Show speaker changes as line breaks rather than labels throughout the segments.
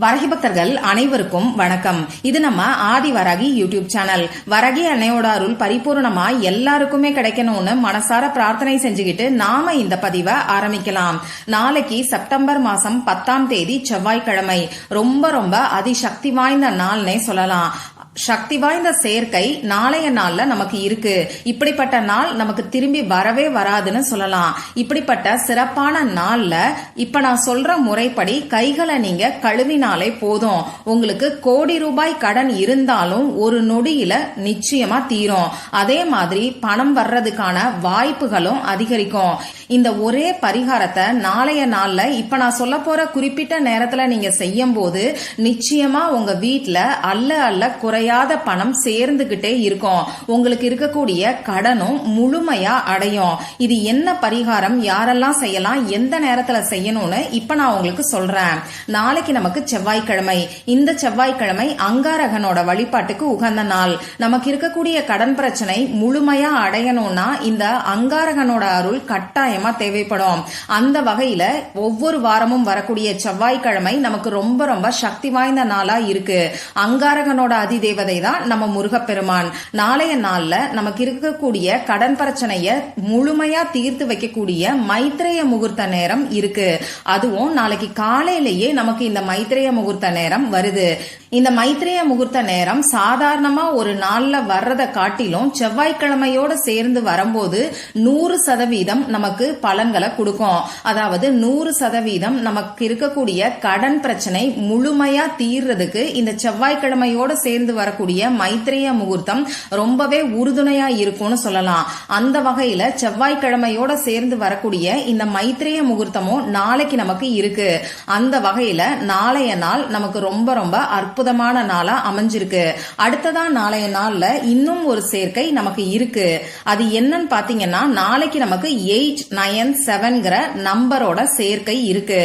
வரகி பக்தர்கள் அனைவருக்கும் வணக்கம். இது நம்ம ஆதி வரகி யூடியூப் சேனல். வரகி அன்னையோட அருள் பரிபூர்ணமா எல்லாருக்குமே கிடைக்கணும்னு மனசார பிரார்த்தனை செஞ்சுக்கிட்டு நாம இந்த பதிவை ஆரம்பிக்கலாம். நாளைக்கு செப்டம்பர் மாசம் பத்தாம் தேதி செவ்வாய்க்கிழமை. ரொம்ப ரொம்ப அதிசக்தி வாய்ந்த நாள்னே சொல்லலாம். சக்தி வாய்ந்த சேர்க்கை நாளைய நாள்ல நமக்கு இருக்கு. இப்படிப்பட்ட நாள் நமக்கு திரும்பி வரவே வராதுன்னு சொல்லலாம். இப்படிப்பட்ட சிறப்பான நாள்ல இப்ப நான் சொல்ற முறைப்படி கைகளை நீங்க கழுவினாலே போதும். உங்களுக்கு கோடி ரூபாய் கடன் இருந்தாலும் ஒரு நொடியில நிச்சயமா தீரும். அதே மாதிரி பணம் வர்றதுக்கான வாய்ப்புகளும் அதிகரிக்கும். இந்த ஒரே பரிகாரத்தை நாளைய நாள்ல இப்ப நான் சொல்ல போற குறிப்பிட்ட நேரத்துல நீங்க செய்யும் போது நிச்சயமா உங்க வீட்டுல அல்ல அல்ல குறையாத பணம் சேர்ந்துகிட்டே இருக்கும். உங்களுக்கு இருக்கக்கூடிய கடனும் முழுமையா அடையும். இது என்ன பரிகாரம்? யாரெல்லாம் செய்யலாம்? எந்த நேரத்துல செய்யணும்னு இப்ப நான் உங்களுக்கு சொல்றேன். நாளைக்கு நமக்கு செவ்வாய்க்கிழமை. இந்த செவ்வாய்க்கிழமை அங்காரகனோட வழிபாட்டுக்கு உகந்த நாள். நமக்கு இருக்கக்கூடிய கடன் பிரச்சனை முழுமையா அடையணும்னா இந்த அங்காரகனோட அருள் கட்டாயம் தேவைப்படும். அந்த வகையில ஒவ்வொரு வாரமும் வரக்கூடிய செவ்வாய்க்கிழமை நமக்கு ரொம்ப ரொம்ப சக்தி வாய்ந்த நாளா இருக்கு. அங்காரகனோட அதிதேவதை தான் நம்ம முருகப்பெருமான். நாளைய நாள்ல நமக்கு இருக்கக்கூடிய கடன் பிரச்சனைய முழுமையா தீர்த்து வைக்கக்கூடிய மைத்ரேய முகூர்த்த நேரம் இருக்கு. அதுவும் நாளைக்கு காலையிலேயே நமக்கு இந்த மைத்ரேய முகூர்த்த நேரம் வருது. இந்த மைத்ரேய முகூர்த்த நேரம் சாதாரணமா ஒரு நாள்ல வர்றதை காட்டிலும் செவ்வாய்க்கிழமையோட சேர்ந்து வரும்போது நூறு சதவீதம் நமக்கு பலன்களை கொடுக்கும். அதாவது நூறு சதவீதம் நமக்கு இருக்கக்கூடிய கடன் பிரச்சனை முழுமையா தீர்றதுக்கு இந்த செவ்வாய்க்கிழமையோட சேர்ந்து வரக்கூடிய மைத்திரிய முகூர்த்தம் ரொம்பவே உறுதுணையா இருக்கும்னு சொல்லலாம். அந்த வகையில செவ்வாய்க்கிழமையோட சேர்ந்து வரக்கூடிய இந்த மைத்திரிய முகூர்த்தமும் நாளைக்கு நமக்கு இருக்கு. அந்த வகையில நாளைய நாள் நமக்கு ரொம்ப ரொம்ப அற்புதமான நாளா அமைஞ்சிருக்கு. அடுத்ததா நாளைய நாள்ல இன்னும் ஒரு சேர்க்கை நமக்கு இருக்கு. அது என்னன்னு பாத்தீங்கன்னா நாளைக்கு நமக்கு எயிட் நயன் செவன்கிற நம்பரோட சேர்க்கை இருக்கு.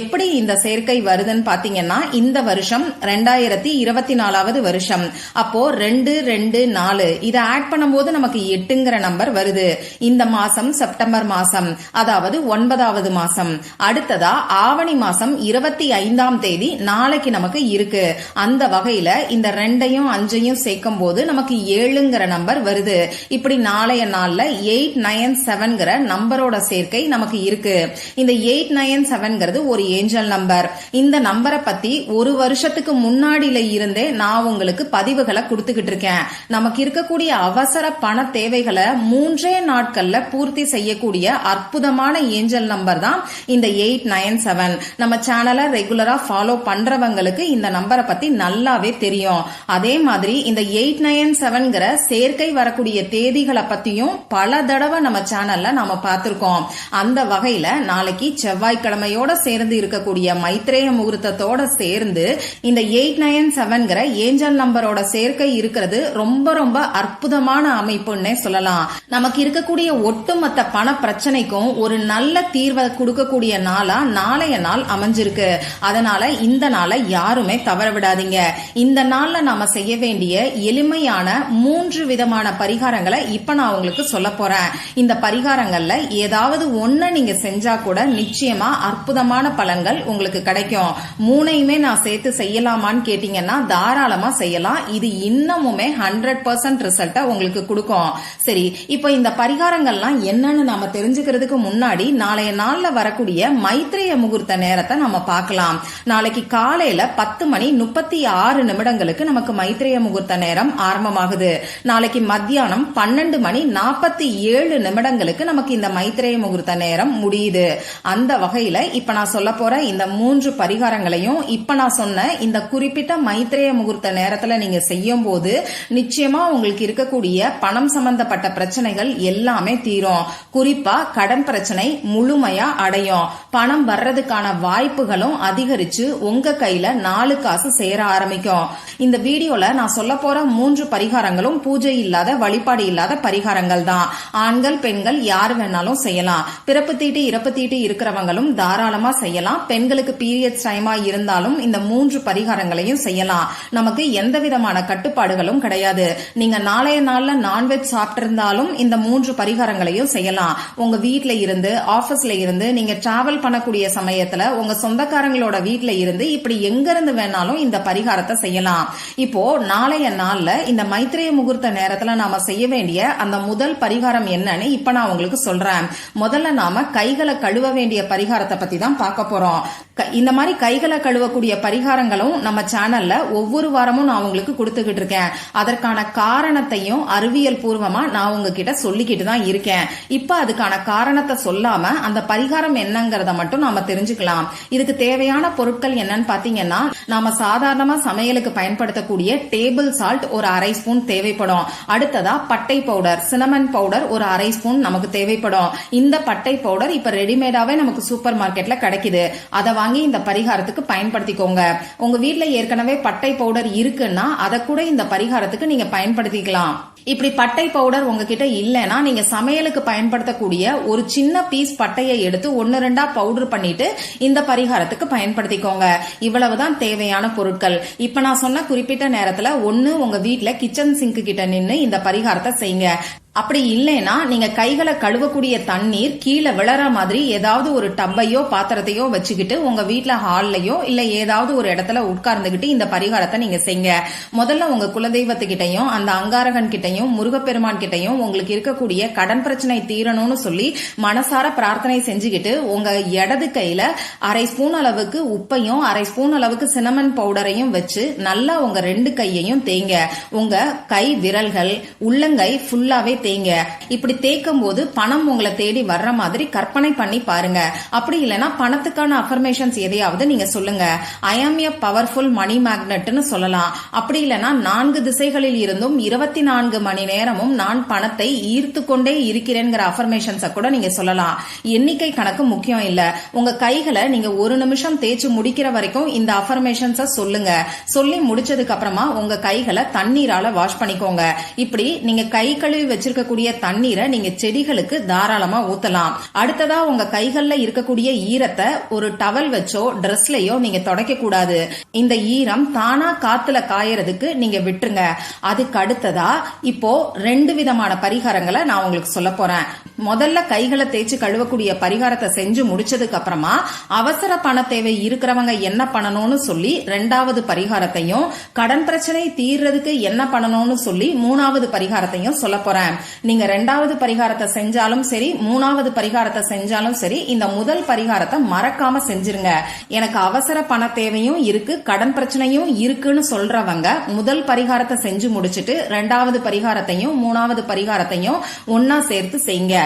எப்படி இந்த சேர்க்கை வருதுன்னு பாத்தீங்கன்னா இந்த வருஷம் ரெண்டாயிரத்தி இருபத்தி நாலாவது வருஷம். அப்போ ரெண்டு ரெண்டு நாலு. இதை ஆட் பண்ணும்போது நமக்கு எட்டுங்கிற நம்பர் வருது. இந்த மாசம் செப்டம்பர் மாசம் அதாவது ஒன்பதாவது மாசம். அடுத்ததா ஆவணி மாசம் இருபத்தி ஐந்தாம் தேதி நாளைக்கு நமக்கு இருக்கு. அந்த வகையில இந்த ரெண்டையும் அஞ்சையும் சேர்க்கும் போது நமக்கு ஏழுங்கிற நம்பர் வருது. இப்படி நாளைய நாள்ல எயிட் நயன் செவன்கிற நம்பரோட சேர்க்கை நமக்கு இருக்கு. இந்த எயிட் நைன் செவன்கிறது ஒரு ஏஞ்சல் நம்பர். இந்த நம்பரை பத்தி ஒரு வருஷத்துக்கு முன்னாடியில இருந்தே நான் உங்களுக்கு பதிவுகளை கொடுத்துக்கிட்டு இருக்கேன். நமக்கு இருக்கக்கூடிய அவசர பண தேவைகளை மூன்றே நாட்கள்ல பூர்த்தி செய்யக்கூடிய அற்புதமான ஏஞ்சல் நம்பர் தான் இந்த எயிட் நயன் செவன். நம்ம சேனலை ரெகுலரா ஃபாலோ பண்றவங்களுக்கு இந்த நம்பரை பத்தி நல்லாவே தெரியும். அதே மாதிரி இந்த எயிட் நைன் செவன்கிற சேர்க்கை வரக்கூடிய தேதிகளை பத்தியும் பல தடவை நம்ம சேனல்ல நாம பார்த்திருக்கோம். அந்த வகையில நாளைக்கு செவ்வாய்க்கிழமையோட சேர்ந்து இருக்கக்கூடிய மைத்ரேய முகூர்த்தத்தோட சேர்ந்து இந்த எயிட் நயன் செவன்கிற ஏஞ்சல் நம்பரோட சேர்க்கை இருக்கிறது ரொம்ப ரொம்ப அற்புதமான அமைப்புன்னே சொல்லலாம். நமக்கு இருக்கக்கூடிய ஒட்டுமொத்த பண பிரச்சனைக்கும் ஒரு நல்ல தீர்வை கொடுக்கக்கூடிய நாளா நாளைய நாள் அமைஞ்சிருக்கு. அதனால இந்த நாளை யாருமே தவற விடாதீங்க. இந்த நாள்ல நாம செய்ய வேண்டிய எளிமையான மூன்று விதமான பரிகாரங்களை இப்ப நான் உங்களுக்கு சொல்ல போறேன். இந்த பரிகாரங்கள்ல ஏதாவது ஒன்ன நீங்க செஞ்சா கூட நிச்சயமா அற்புதமான பலன்கள் உங்களுக்கு கிடைக்கும். மூணையுமே நான் சேர்த்து செய்யலாமான்னு கேட்டீங்கன்னா தாராளமா செய்யலாம். இது இன்னமுமே ஹண்ட்ரட் பர்சன்ட் ரிசல்ட்டை உங்களுக்கு கொடுக்கும். சரி இப்போ இந்த பரிகாரங்கள்லாம் என்னன்னு நாம தெரிஞ்சுக்கிறதுக்கு முன்னாடி நாளைய நாள்ல வரக்கூடிய மைத்ரேய முகூர்த்த நேரத்தை நம்ம பார்க்கலாம். நாளைக்கு காலையில பத்து மணி முப்பத்தி ஆறு நிமிடங்களுக்கு நமக்கு மைத்ரேய முகூர்த்த நேரம் ஆரம்பமாகுது. நாளைக்கு மத்தியானம் பன்னெண்டு மணி நாற்பத்தி ஏழு நிமிடங்களுக்கு நமக்கு இந்த மைத்ரேய முகூர்த்த நேரம் முடியுது. அந்த வகையில இப்ப நான் சொல்ல போற இந்த மூன்று பரிகாரங்களையும் இப்ப நான் சொன்ன இந்த குறிப்பிட்ட மைத்திரைய முகூர்த்த நேரத்துல நீங்க செய்யும் போது நிச்சயமா உங்களுக்கு இருக்கக்கூடிய பணம் சம்பந்தப்பட்ட பிரச்சனைகள் எல்லாமே தீரும். குறிப்பா கடன் பிரச்சனை முழுமையா அடையும். பணம் வர்றதுக்கான வாய்ப்புகளும் அதிகரிச்சு உங்க கையில நாலு காசு சேர ஆரம்பிக்கும். இந்த வீடியோல நான் சொல்ல போற மூன்று பரிகாரங்களும் பூஜை இல்லாத வழிபாடு இல்லாத பரிகாரங்கள் தான் ஆண்கள் பெண்கள் யார் வேணாலும் செய்யலாம். பிறப்பு தீட்டு இறப்பு தீட்டு இருக்கிறவங்களும் தாராளமா செய்யலாம். பெண்களுக்கு பீரியட்ஸ் டைமா இருந்தாலும் இந்த மூன்று பரிகாரங்களையும் செய்யலாம். நமக்கு எந்த விதமான கட்டுப்பாடுகளும் கிடையாது. நீங்க நாளைய நாள்ல நான்வெஜ் சாப்பிட்டிருந்தாலும் இந்த மூன்று பரிகாரங்களையும் செய்யலாம். உங்க வீட்ல இருந்து ஆபீஸ்ல இருந்து நீங்க டிராவல் பண்ணக்கூடிய சமயத்துல உங்க சொந்தக்காரங்களோட வீட்ல இருந்து இப்படி எங்க இருந்து வேணாலும் இந்த பரிகாரத்தை செய்யலாம். இப்போ நாளைய நாள்ல இந்த மைத்திரேய முகூர்த்த நேரத்துல நாம செய்ய வேண்டிய அந்த முதல் பரிகாரம் என்னன்னு இப்ப நான் உங்களுக்கு சொல்றேன். முதல்ல நாம கைகளை கழுவ வேண்டிய பரிகாரத்தை பத்தி தான் பார்க்க போறோம். க- இந்த மாதிரி கைகளை கழுவக்கூடிய பரிகாரங்களும் நம்ம சேனல்ல ஒவ்வொரு வாரமும் நான் உங்களுக்கு கொடுத்துக்கிட்டு இருக்கேன். அதற்கான காரணத்தையும் அறிவியல் பூர்வமா நான் உங்ககிட்ட சொல்லிக்கிட்டு தான் இருக்கேன். இப்ப அதுக்கான காரணத்தை சொல்லாம அந்த பரிகாரம் என்னங்கறத மட்டும் நாம தெரிஞ்சுக்கலாம். இதுக்கு தேவையான பொருட்கள் என்னன்னு பாத்தீங்கன்னா நாம சாதாரணமா சமையலுக்கு பயன்படுத்தக்கூடிய டேபிள் சால்ட் ஒரு அரை ஸ்பூன் தேவைப்படும். அடுத்ததா பட்டை பவுடர் சினமன் பவுடர் ஒரு அரை ஸ்பூன் நமக்கு தேவைப்படும். இந்த பட்டை பவுடர் இப்ப ரெடிமேடாவே நமக்கு சூப்பர் மார்க்கெட்ல கிடைக்குது. அதை வாங்கி இந்த பரிகாரத்துக்கு பயன்படுத்திக்கோங்க. உங்க வீட்டுல ஏற்கனவே பட்டை பவுடர் இருக்குன்னா அதை கூட இந்த பரிகாரத்துக்கு நீங்க பயன்படுத்திக்கலாம். இப்படி பட்டை பவுடர் உங்ககிட்ட இல்லைன்னா நீங்க சமையலுக்கு பயன்படுத்தக்கூடிய ஒரு சின்ன பீஸ் பட்டையை எடுத்து ஒன்னு ரெண்டா பவுடர் பண்ணிட்டு இந்த பரிகாரத்துக்கு பயன்படுத்திக்கோங்க. இவ்வளவுதான் தேவையான பொருட்கள். இப்ப நான் சொன்ன குறிப்பிட்ட நேரத்துல ஒன்னு உங்க வீட்டுல கிச்சன் சிங்க் கிட்ட நின்று இந்த பரிகாரத்தை செய்யுங்க. அப்படி இல்லைன்னா நீங்க கைகளை கழுவக்கூடிய தண்ணீர் கீழே விழற மாதிரி ஏதாவது ஒரு டப்பையோ பாத்திரத்தையோ வச்சுக்கிட்டு உங்க வீட்டுல ஹால்லயோ இல்ல ஏதாவது ஒரு இடத்துல உட்கார்ந்துகிட்டு இந்த பரிகாரத்தை நீங்க செய்ங்க. முதல்ல உங்க குலதெய்வத்துக்கிட்டையும் அந்த அங்காரகன் கிட்டையும் முருகப்பெருமான் கிட்டையும் உங்களுக்கு இருக்கக்கூடிய கடன் பிரச்சனை தீரணும்னு சொல்லி மனசார பிரார்த்தனை செஞ்சுக்கிட்டு உங்க இடது கையில அரை ஸ்பூன் அளவுக்கு உப்பையும் அரை ஸ்பூன் அளவுக்கு சினமன் பவுடரையும் வச்சு நல்லா உங்க ரெண்டு கையையும் தேங்க உங்க கை விரல்கள் உள்ளங்கை ஃபுல்லாவே தேய்ங்க. இப்படி தேய்க்கும் போது பணம் உங்களை தேடி வர்ற மாதிரி கற்பனை பண்ணி பாருங்க. அப்படி இல்லைன்னா பணத்துக்கான அஃபர்மேஷன்ஸ் எதையாவது நீங்க சொல்லுங்க. ஐ ஆம் ஏ பவர்ஃபுல் மணி மேக்னட்னு சொல்லலாம். அப்படி இல்லைன்னா நான்கு திசைகளில் இருந்தும் இருபத்தி நான்கு மணி நேரமும் நான் பணத்தை ஈர்த்து கொண்டே இருக்கிறேங்கிற அஃபர்மேஷன்ஸை கூட நீங்க சொல்லலாம். எண்ணிக்கை கணக்கு முக்கியம் இல்ல. உங்க கைகளை நீங்க ஒரு நிமிஷம் தேய்ச்சு முடிக்கிற வரைக்கும் இந்த அஃபர்மேஷன்ஸை சொல்லுங்க. சொல்லி முடிச்சதுக்கு அப்புறமா உங்க கைகளை தண்ணீரால வாஷ் பண்ணிக்கோங்க. இப்படி நீங்க கை கழுவி இருக்கக்கூடிய தண்ணீரை நீங்க செடிகளுக்கு தாராளமா ஊத்தலாம். அடுத்ததா உங்க கைகள்ல இருக்கக்கூடிய ஈரத்தை ஒரு டவல் வச்சோ ட்ரெஸ்லயோ நீங்க தொடக்க கூடாது இந்த ஈரம் தானா காத்துல காயறதுக்கு நீங்க விட்டுருங்க. அதுக்கு அடுத்ததா இப்போ ரெண்டு விதமான பரிகாரங்களை நான் உங்களுக்கு சொல்ல போறேன். முதல்ல கைகளை தேய்ச்சி கழுவக்கூடிய பரிகாரத்தை செஞ்சு முடிச்சதுக்கு அப்புறமா அவசர பண தேவை இருக்கிறவங்க என்ன பண்ணணும்னு சொல்லி ரெண்டாவது பரிகாரத்தையும் கடன் பிரச்சனை தீர்றதுக்கு என்ன பண்ணணும்னு சொல்லி மூணாவது பரிகாரத்தையும் சொல்ல போறேன். நீங்க ரெண்டாவது பரிகாரத்தை செஞ்சாலும் சரி மூணாவது பரிகாரத்தை செஞ்சாலும் சரி இந்த முதல் பரிகாரத்தை மறக்காம செஞ்சிருங்க. எனக்கு அவசர பண தேவையும் இருக்கு கடன் பிரச்சனையும் இருக்குன்னு சொல்றவங்க முதல் பரிகாரத்தை செஞ்சு முடிச்சிட்டு ரெண்டாவது பரிகாரத்தையும் மூணாவது பரிகாரத்தையும் ஒன்னா சேர்த்து செய்யுங்க.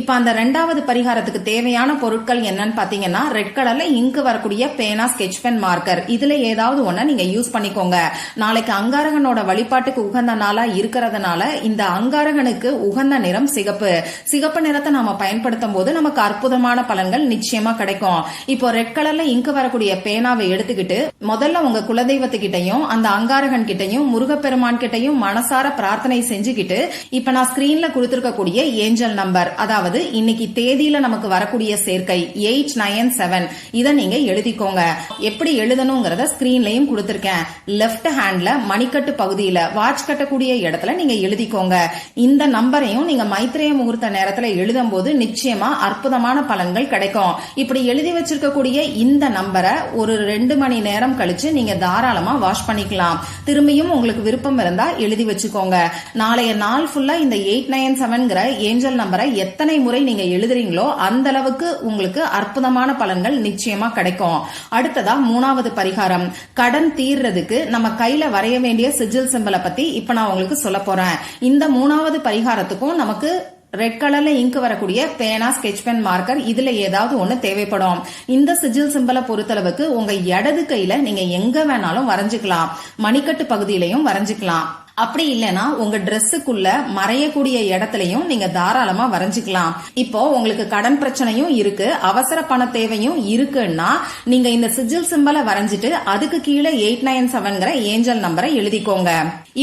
இப்ப அந்த ரெண்டாவது பரிகாரத்துக்கு தேவையான பொருட்கள் என்னன்னு பாத்தீங்கன்னா ரெட் கலர்ல இங்கு வரக்கூடிய பேனா ஸ்கெச் பென் மார்க்கர் இதுல ஏதாவது ஒண்ண நீங்க யூஸ் பண்ணிக்கோங்க. நாளைக்கு அங்காரகனோட வழிபாட்டுக்கு உகந்த நாளா இருக்கிறதுனால இந்த அங்காரகனுக்கு உகந்த நிறம் சிகப்பு. சிகப்பு நிறத்தை நாம பயன்படுத்தும் போது நமக்கு அற்புதமான பலன்கள் நிச்சயமா கிடைக்கும். இப்போ ரெட் கலர்ல இங்கு வரக்கூடிய பேனாவை எடுத்துக்கிட்டு முதல்ல உங்க குலதெய்வத்துக்கிட்டையும் அந்த அங்காரகன் கிட்டையும் முருகப்பெருமான் கிட்டையும் மனசார பிரார்த்தனை செஞ்சுக்கிட்டு இப்ப நான் ஸ்கிரீன்ல கொடுத்திருக்கக்கூடிய ஏஞ்சல் நம்பர் அதாவது இன்னைக்கு தேதியில நமக்கு வரக்கூடிய சேர்க்கை எயிட் நைன் செவன். இதை நீங்க எழுதிக்கோங்க. எப்படி எழுதணுங்கிறத ஸ்கிரீன்லயும் கொடுத்திருக்கேன். லெப்ட் ஹேண்ட்ல மணிக்கட்டு பகுதியில வாட்ச் கட்டக்கூடிய இடத்துல நீங்க எழுதிக்கோங்க. இந்த நம்பரையும் நீங்க மைத்திரைய முகூர்த்த நேரத்துல எழுதும் போது நிச்சயமா அற்புதமான பலன்கள் கிடைக்கும். இப்படி எழுதி வச்சிருக்கக்கூடிய இந்த நம்பரை ஒரு ரெண்டு மணி நேரம் கழிச்சு நீங்க தாராளமா வாஷ் பண்ணிக்கலாம். திரும்பியும் உங்களுக்கு விருப்பம் இருந்தா எழுதி வச்சுக்கோங்க. நாளைய நாள் ஃபுல்லா இந்த எயிட் நைன் செவன்கிற ஏஞ்சல் நம்பரை எத்தனை முறை நீங்க எழுதுறீங்களோ அந்த அளவுக்கு உங்களுக்கு அற்புதமான பலன்கள் நிச்சயமா கிடைக்கும். அடுத்ததா மூணாவது பரிகாரம். கடன் தீர்றதுக்கு நம்ம கையில வரைய வேண்டிய சிஜில் சிம்பலை பத்தி இப்ப நான் உங்களுக்கு சொல்ல போறேன். இந்த மூணாவது பரிகாரத்துக்கும் நமக்கு ரெட் கலர்ல இங்க் வரக்கூடிய பேனா ஸ்கெச் பென் மார்க்கர் இதுல ஏதாவது ஒண்ணு தேவைப்படும். இந்த சிஜில் சிம்பலை பொறுத்தளவுக்கு உங்க இடது கையில நீங்க எங்க வேணாலும் வரைஞ்சுக்கலாம். மணிக்கட்டு பகுதியிலையும் வரைஞ்சுக்கலாம். அப்படி இல்லைன்னா உங்க ட்ரெஸ்ஸுக்குள்ள மறையக்கூடிய இடத்துலயும் நீங்க தாராளமா வரைஞ்சுக்கலாம். இப்போ உங்களுக்கு கடன் பிரச்சனையும் இருக்கு அவசர பண தேவையும் இருக்குன்னா நீங்க இந்த சிஜில் சிம்பலை வரைஞ்சிட்டு அதுக்கு கீழே எயிட் நைன் செவன்கிற ஏஞ்சல் நம்பரை எழுதிக்கோங்க.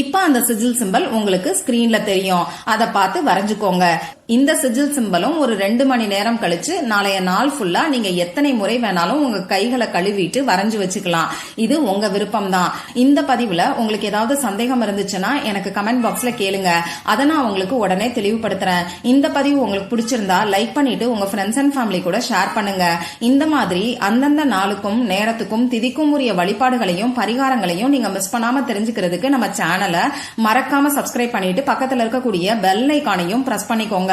இப்ப அந்த சிஜில் சிம்பல் உங்களுக்கு ஸ்கிரீன்ல தெரியும். அதை பார்த்து வரைஞ்சுக்கோங்க. இந்த சிஜில் சிம்பலும் ஒரு ரெண்டு மணி நேரம் கழிச்சு நாளைய நாள் ஃபுல்லா நீங்க எத்தனை முறை வேணாலும் உங்க கைகளை கழுவிட்டு வரைஞ்சு வச்சுக்கலாம். இது உங்க விருப்பம் தான் இந்த பதிவுல உங்களுக்கு ஏதாவது சந்தேகம் இருந்துச்சுன்னா எனக்கு கமெண்ட் பாக்ஸ்ல கேளுங்க. அதை நான் உங்களுக்கு உடனே தெளிவுபடுத்துறேன். இந்த பதிவு உங்களுக்கு பிடிச்சிருந்தா லைக் பண்ணிட்டு உங்க ஃப்ரெண்ட்ஸ் அண்ட் ஃபேமிலி கூட ஷேர் பண்ணுங்க. இந்த மாதிரி அந்தந்த நாளுக்கும் நேரத்துக்கும் திதிக்கும் உரிய வழிபாடுகளையும் பரிகாரங்களையும் நீங்க மிஸ் பண்ணாம தெரிஞ்சுக்கிறதுக்கு நம்ம சேனலை மறக்காம சப்ஸ்கிரைப் பண்ணிட்டு பக்கத்துல இருக்கக்கூடிய பெல் ஐக்கானையும் பிரஸ் பண்ணிக்கோங்க.